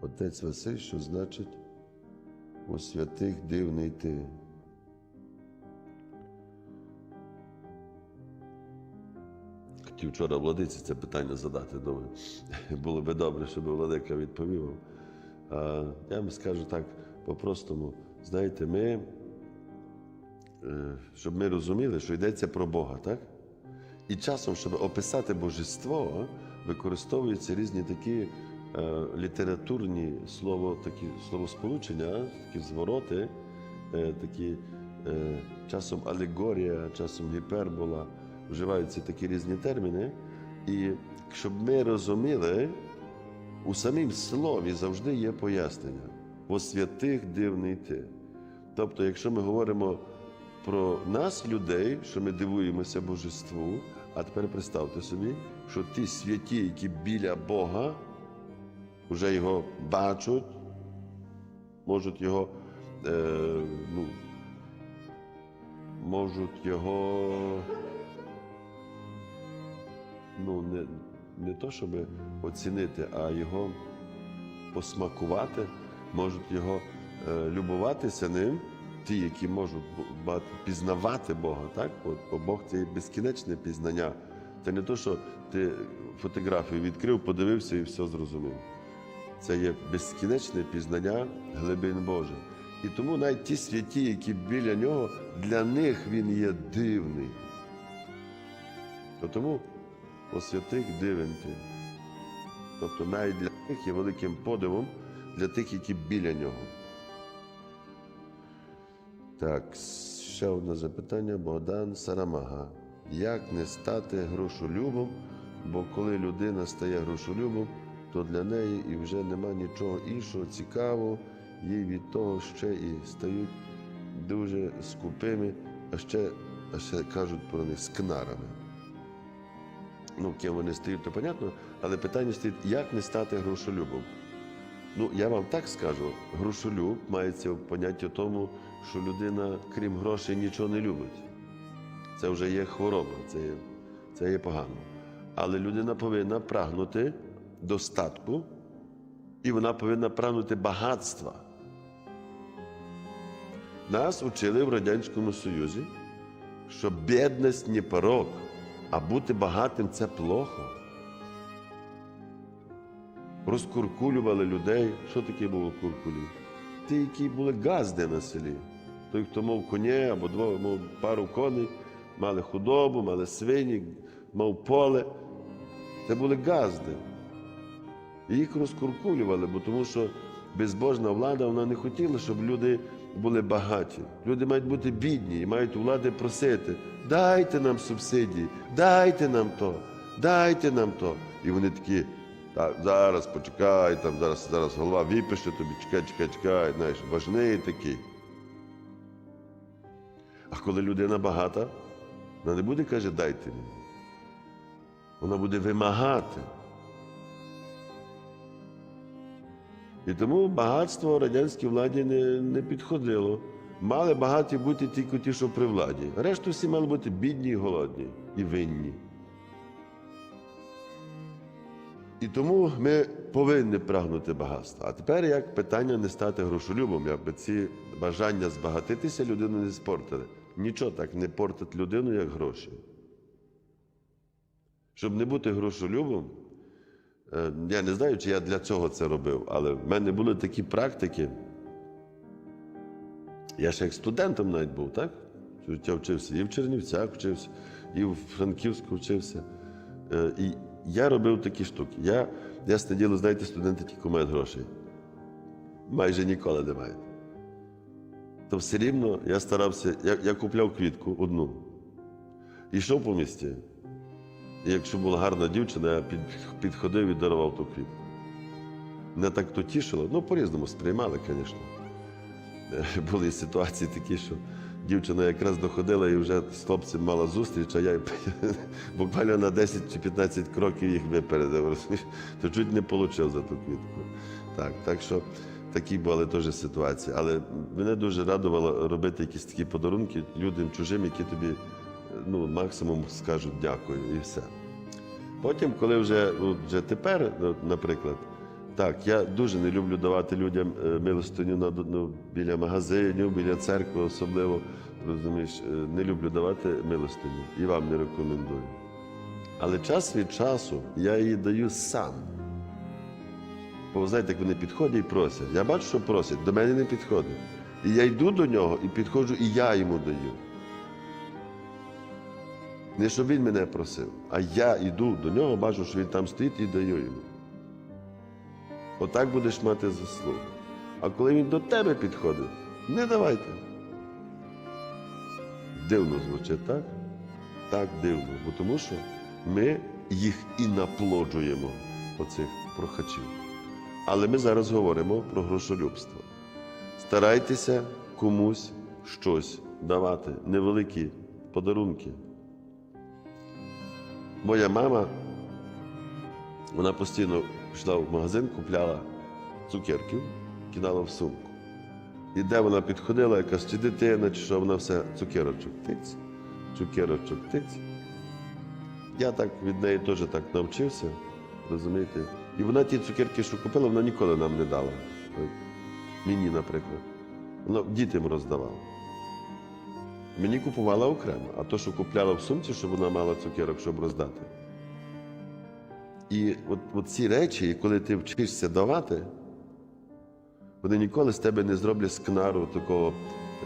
Отець Василь, що значить у святих дивний ти. Хотів вчора владиці це питання задати. Думаю, було би добре, щоб владика відповів. А я вам скажу так по-простому. Знаєте, ми, е, щоб ми розуміли, що йдеться про Бога, так? І часом, щоб описати божество, використовуються різні такі літературні слово, такі словосполучення, такі звороти, е, такі е, часом алегорія, часом гіпербола, вживаються такі різні терміни. І щоб ми розуміли, у самім слові завжди є пояснення. Во святих дивний ти. Тобто, якщо ми говоримо про нас, людей, що ми дивуємося божеству, а тепер представте собі, що ті святі, які біля Бога, вже його бачать, можуть його, е, ну, можуть його ну, не, не то, щоб оцінити, а його посмакувати, можуть його е, любуватися ним, ті, які можуть пізнавати Бога, так? Бо, бо Бог це безкінечне пізнання. Це не то, що ти фотографію відкрив, подивився і все зрозумів. Це є безкінечне пізнання глибин Божих. І тому навіть ті святі, які біля нього, для них він є дивний. То тому о святих дивен ти. Тобто навіть для них є великим подивом для тих, які біля нього. Так, ще одне запитання. Богдан Сарамага. Як не стати грошолюбом? Бо коли людина стає грошолюбом, то для неї і вже нема нічого іншого цікавого, їй від того ще і стають дуже скупими, а ще, а ще кажуть про них скнарами. Ну, ким вони стають, то понятно, але питання стоїть, як не стати грошолюбом? Ну, я вам так скажу, грошолюб мається в понятті тому, що людина, крім грошей, нічого не любить. Це вже є хвороба, це є, це є погано. Але людина повинна прагнути достатку, і вона повинна прагнути багатства. Нас учили в Радянському Союзі, що бідність не порок, а бути багатим це плохо. Розкуркулювали людей. Що таке було куркулі? Ті, які були газди на селі. Той, хто мав коня або дво, мав пару коней, мали худобу, мали свині, мав поле. Це були газди. І їх розкуркулювали, бо тому що безбожна влада вона не хотіла, щоб люди були багаті. Люди мають бути бідні і мають влади просити: дайте нам субсидії, дайте нам то, дайте нам то. І вони такі, так, зараз почекай, там зараз, зараз голова випише тобі, чекай, чекай, чекай, знаєш, важний такий. А коли людина багата, вона не буде каже, дайте мені. Вона буде вимагати. І тому багатство радянській владі не, не підходило. Мали багаті бути тільки ті, що при владі. Решту всі мали бути бідні і голодні і винні. І тому ми повинні прагнути багатства. А тепер як питання не стати грошолюбом, якби ці бажання збагатитися людину не спортили. Нічого так не портить людину, як гроші. Щоб не бути грошолюбом, Я не знаю, чи я для цього це робив, але в мене були такі практики. Я ще як студентом навіть був, так? Я вчився і в Чернівцях вчився, і в Франківську вчився. Е, І я робив такі штуки. Я, ясне діло, знаєте, студенти тільки мають грошей. Майже ніколи не мають. То все рівно я старався, я, я купляв квітку одну. І йшов по місті. Якщо була гарна дівчина, я під, підходив і дарував ту квітку. Мене так то тішило, ну по-різному сприймали, звісно. Е, Були ситуації такі, що дівчина якраз доходила і вже з хлопцем мала зустріч, а я буквально на 10 чи 15 кроків їх випередив, то чуть не отримав за ту квітку. Так, так що такі були теж ситуації. Але мене дуже радувало робити якісь такі подарунки людям чужим, які тобі ну, максимум скажуть дякую і все. Потім, коли вже, вже тепер, ну, наприклад, Так, я дуже не люблю давати людям е, милостиню на, ну, біля магазинів, біля церкви особливо. Розумієш, е, не люблю давати милостиню і вам не рекомендую. Але час від часу я її даю сам. Бо знаєте, як вони підходять і просять. Я бачу, що просять, до мене не підходить. І я йду до нього і підходжу, і я йому даю. Не щоб він мене просив, а я йду до нього, бачу, що він там стоїть і даю йому. Отак будеш мати заслугу. А коли він до тебе підходить, не давайте. Дивно звучить, так? Так дивно. Бо тому що ми їх і наплоджуємо, оцих прохачів. Але ми зараз говоримо про грошолюбство. Старайтеся комусь щось давати, невеликі подарунки. Моя мама, вона постійно йшла в магазин, купляла цукерків, кидала в сумку. І де вона підходила, якась чи дитина, чи що, вона все цукерочок тиць, цукерочок тиць. Я так від неї теж так навчився, розумієте? І вона ті цукерки, що купила, вона ніколи нам не дала. Мені, наприклад. Вона дітям роздавала. Мені купувала окремо, а то, що купляла в сумці, щоб вона мала цукерок, щоб роздати. І от, от ці речі, коли ти вчишся давати, вони ніколи з тебе не зроблять скнару такого,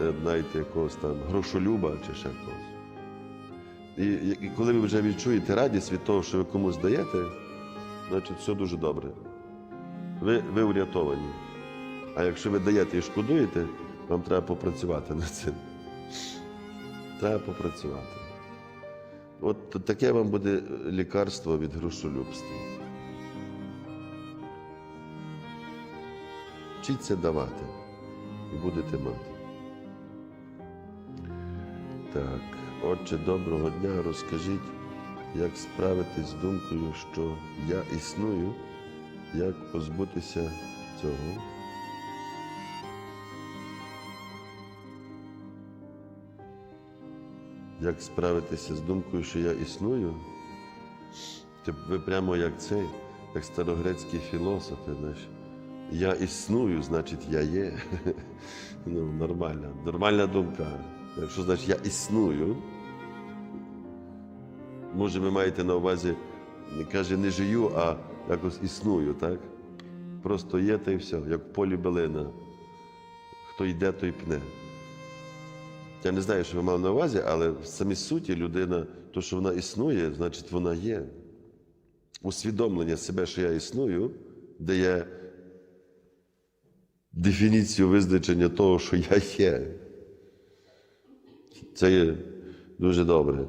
е, знаєте, якогось там грошолюба чи ще когось. І, і коли ви вже відчуєте радість від того, що ви комусь даєте, значить все дуже добре. Ви, ви врятовані. А якщо ви даєте і шкодуєте, вам треба попрацювати над цим. Треба попрацювати. От таке вам буде лікарство від грошолюбства. Вчіться давати і будете мати. Так, отче, доброго дня, розкажіть, як справитись з думкою, що я існую, як позбутися цього. Як справитися з думкою, що я існую? Ви прямо як цей, як старогрецькі філософи, знаєш. Я існую, значить я є. Ну, нормальна, нормальна думка. Якщо значить я існую, може ви маєте на увазі, каже, не жию, а якось існую, так? Просто є та й все, як в полі билина. Хто йде, той пне. Я не знаю, що ви мали на увазі, але в самій суті людина, то, що вона існує, значить вона є. Усвідомлення себе, що я існую, дає дефініцію визначення того, що я є. Це є дуже добре.